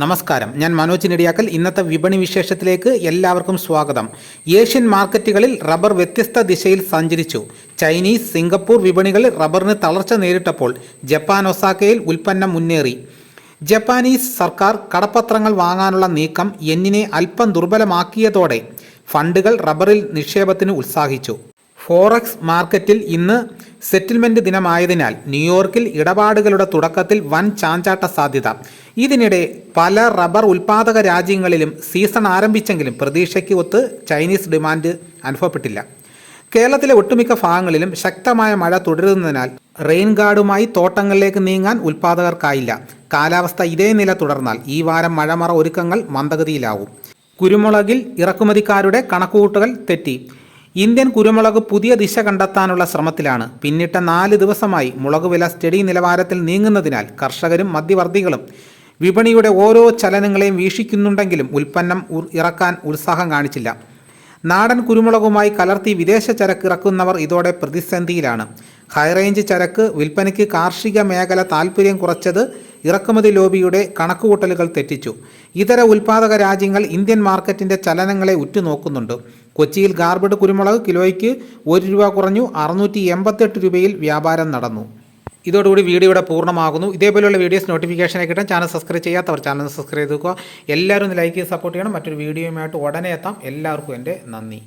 നമസ്കാരം. ഞാൻ മനോജ് നെടിയാക്കൽ. ഇന്നത്തെ വിപണി വിശേഷത്തിലേക്ക് എല്ലാവർക്കും സ്വാഗതം. ഏഷ്യൻ മാർക്കറ്റുകളിൽ റബ്ബർ വ്യത്യസ്ത ദിശയിൽ സഞ്ചരിച്ചു. ചൈനീസ് സിംഗപ്പൂർ വിപണികളിൽ റബ്ബറിന് തളർച്ച നേരിട്ടപ്പോൾ ജപ്പാൻ ഒസാക്കയിൽ ഉൽപ്പന്നം മുന്നേറി. ജപ്പാനീസ് സർക്കാർ കടപ്പത്രങ്ങൾ വാങ്ങാനുള്ള നീക്കം എന്നിനെ അല്പം ദുർബലമാക്കിയതോടെ ഫണ്ടുകൾ റബ്ബറിൽ നിക്ഷേപത്തിന് ഉത്സാഹിച്ചു. ഫോറക്സ് മാർക്കറ്റിൽ ഇന്ന് സെറ്റിൽമെന്റ് ദിനമായതിനാൽ ന്യൂയോർക്കിൽ ഇടപാടുകളുടെ തുടക്കത്തിൽ വൻ ചാഞ്ചാട്ട സാധ്യത. ഇതിനിടെ പല റബ്ബർ ഉൽപ്പാദക രാജ്യങ്ങളിലും സീസൺ ആരംഭിച്ചെങ്കിലും പ്രതീക്ഷയ്ക്ക് ഒത്ത് ചൈനീസ് ഡിമാൻഡ് അനുഭവപ്പെട്ടില്ല. കേരളത്തിലെ ഒട്ടുമിക്ക ഭാഗങ്ങളിലും ശക്തമായ മഴ തുടരുന്നതിനാൽ റെയിൻ ഗാർഡുമായി തോട്ടങ്ങളിലേക്ക് നീങ്ങാൻ ഉൽപാദകർക്കായില്ല കാലാവസ്ഥ ഇതേ നില തുടർന്നാൽ ഈ വാരം മഴമറ ഒരുക്കങ്ങൾ മന്ദഗതിയിലാവും. കുരുമുളകിൽ ഇറക്കുമതിക്കാരുടെ കണക്കുകൂട്ടൽ തെറ്റി. ഇന്ത്യൻ കുരുമുളക് പുതിയ ദിശ കണ്ടെത്താനുള്ള ശ്രമത്തിലാണ്. പിന്നിട്ട നാല് ദിവസമായി മുളക് വില സ്റ്റഡി നിലവാരത്തിൽ നീങ്ങുന്നതിനാൽ കർഷകരും മധ്യവർത്തികളും വിപണിയുടെ ഓരോ ചലനങ്ങളെയും വീക്ഷിക്കുന്നുണ്ടെങ്കിലും ഉൽപ്പന്നം ഇറക്കാൻ ഉത്സാഹം കാണിച്ചില്ല. നാടൻ കുരുമുളകുമായി കലർത്തി വിദേശ ചരക്ക് ഇറക്കുന്നവർ ഇതോടെ പ്രതിസന്ധിയിലാണ്. ഹൈറേഞ്ച് ചരക്ക് വിൽപ്പനയ്ക്ക് കാർഷിക മേഖല താൽപ്പര്യം കുറച്ചത് ഇറക്കുമതി ലോബിയുടെ കണക്കുകൂട്ടലുകൾ തെറ്റിച്ചു. ഇതര ഉൽപാദക രാജ്യങ്ങൾ ഇന്ത്യൻ മാർക്കറ്റിന്റെ ചലനങ്ങളെ ഉറ്റുനോക്കുന്നുണ്ട്. കൊച്ചിയിൽ ഗാർബഡ് കുരുമുളക് കിലോയ്ക്ക് ഒരു രൂപ കുറഞ്ഞു അറുന്നൂറ്റി എൺപത്തെട്ട് രൂപയിൽ വ്യാപാരം നടന്നു. ഇതോടുകൂടി വീഡിയോ ഇവിടെ പൂർണമാകുന്നു. ഇതേപോലെയുള്ള വീഡിയോസ് നോട്ടിഫിക്കേഷനെ കിട്ടാൻ ചാനൽ സബ്സ്ക്രൈബ് ചെയ്യാത്തവർ ചാനൽ സബ്സ്ക്രൈബ് ചെയ്തുക്കുക. എല്ലാവരും ഒന്ന് ലൈക്ക് ചെയ്ത് സപ്പോർട്ട് ചെയ്യണം. മറ്റൊരു വീഡിയോയുമായിട്ട് ഉടനെ എത്താം. എല്ലാവർക്കും എന്റെ നന്ദി.